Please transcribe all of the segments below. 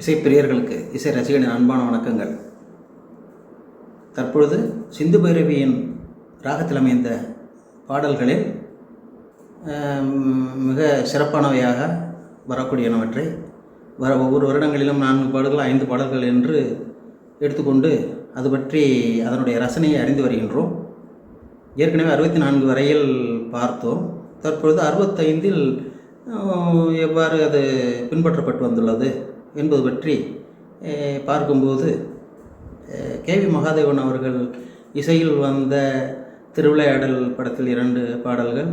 இசைப்பிரியர்களுக்கு இசை ரசிகனின் அன்பான வணக்கங்கள். தற்பொழுது சிந்து பைரவியின் ராகத்தில் அமைந்த பாடல்களில் மிக சிறப்பானவையாக வரக்கூடியனவற்றை வர ஒவ்வொரு வருடங்களிலும் நான்கு பாடல்கள் ஐந்து பாடல்கள் என்று எடுத்துக்கொண்டு அது பற்றி அதனுடைய ரசனையை அறிந்து வருகின்றோம். ஏற்கனவே அறுபத்தி நான்கு வரையில் பார்த்தோம். தற்பொழுது அறுபத்தைந்தில் எவ்வாறு அது பின்பற்றப்பட்டு வந்துள்ளது? என்பது பற்றி பார்க்கும்போது கே வி மகாதேவன் அவர்கள் இசையில் வந்த திருவிளையாடல் படத்தில் இரண்டு பாடல்கள்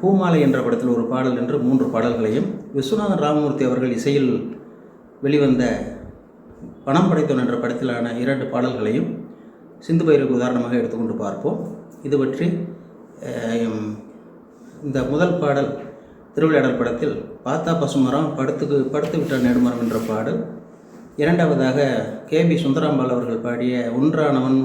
பூமாலை என்ற படத்தில் ஒரு பாடல் என்று மூன்று பாடல்களையும் விஸ்வநாதன் ராமமூர்த்தி அவர்கள் இசையில் வெளிவந்த பணம் படைத்தவன் என்ற படத்திலான இரண்டு பாடல்களையும் சிந்து பயிருக்கு உதாரணமாக எடுத்துக்கொண்டு பார்ப்போம். இது பற்றி இந்த முதல் பாடல் திருவிளையாடல் படத்தில் பார்த்தா பசுமரம் படுத்துக்கு படுத்து விட்ட நெடுமரம் என்ற பாடல். இரண்டாவதாக கே. பி. சுந்தராம்பாள் அவர்கள் பாடிய ஒன்றானவன்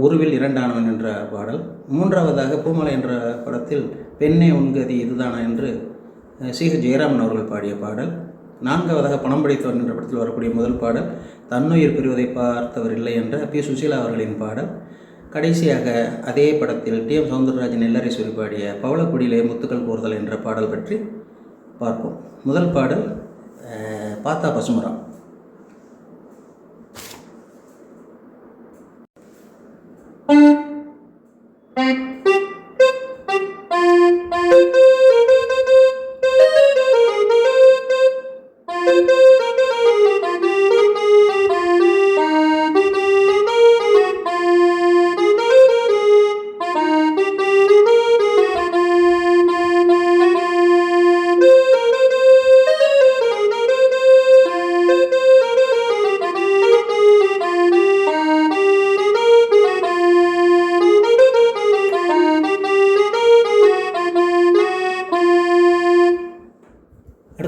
உருவில் இரண்டானவன் என்ற பாடல். மூன்றாவதாக பூமலை என்ற படத்தில் பெண்ணே உன்கதி இதுதானா என்று அஹ், சி. ஹெச். ஜெயராமன் அவர்கள் பாடிய பாடல். நான்காவதாக பணம் படைத்தவன் என்ற படத்தில் வரக்கூடிய முதல் பாடல் தன்னுயிர் பெறுவதை பார்த்தவர் இல்லை என்ற பி. சுசீலா அவர்களின் பாடல். கடைசியாக அதே படத்தில் டி எம் சவுந்தரராஜன் சொல்லி பாடிய பவளக்குடியிலே முத்துக்கள் கோர்தல் என்ற பாடல் பற்றி பார்ப்போம். முதல் பாடல் பாத்தா பார்த்தா பசுமரம்.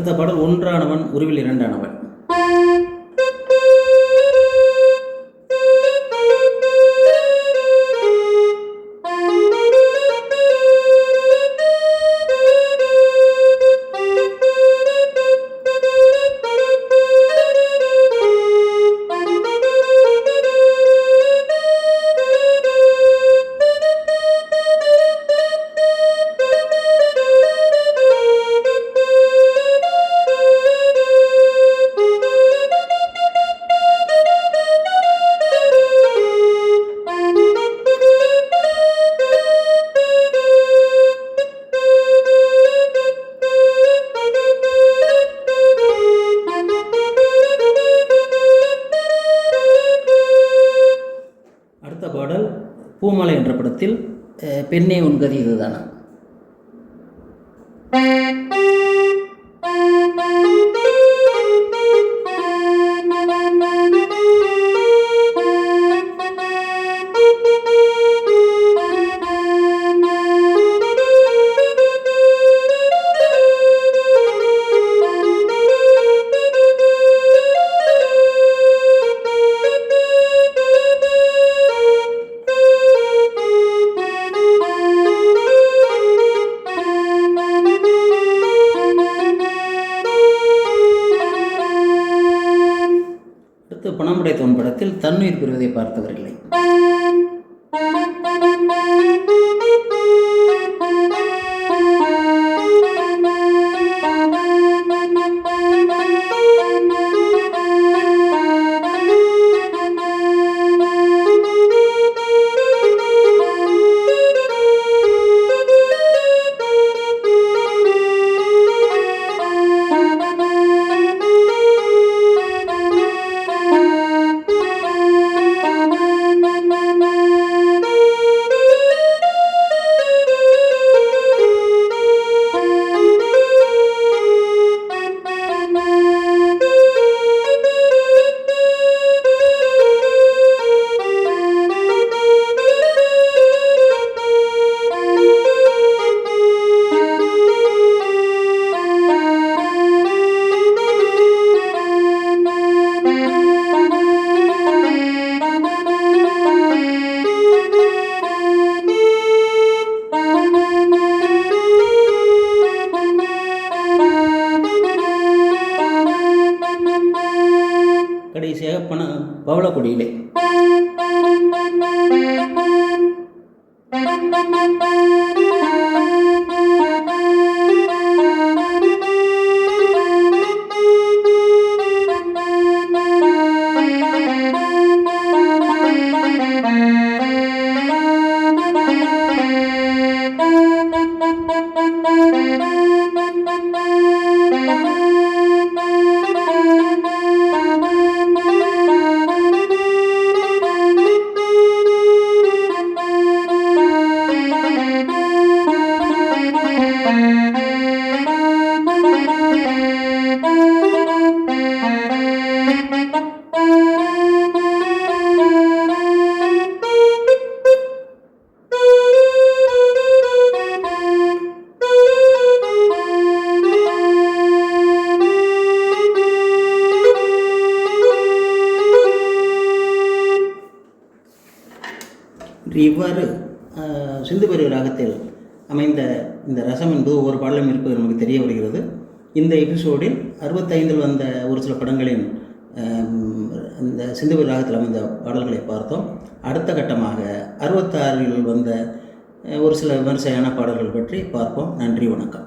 அடுத்த பாடல் ஒன்றானவன் உருவில் இரண்டானவன். பூமலை என்ற படத்தில் பெண்ணே உன்கதி இதுதானா? தன்னுயிர் பெறுவதை பார்த்தவர்களை. இல்லை பவளக்குடியிலே. இவ்வாறு சிந்து பெரிய ராகத்தில் அமைந்த இந்த ரசம் என்பது ஒவ்வொரு பாடலும் இருப்பது நமக்கு தெரிய வருகிறது. இந்த எபிசோடில் அறுபத்தைந்தில் வந்த ஒரு சில படங்களின் இந்த சிந்து ராகத்தில் அமைந்த பாடல்களை பார்த்தோம். அடுத்த கட்டமாக அறுபத்தாறில் வந்த ஒரு சில விமர்சையான பாடல்கள் பற்றி பார்ப்போம். நன்றி வணக்கம்.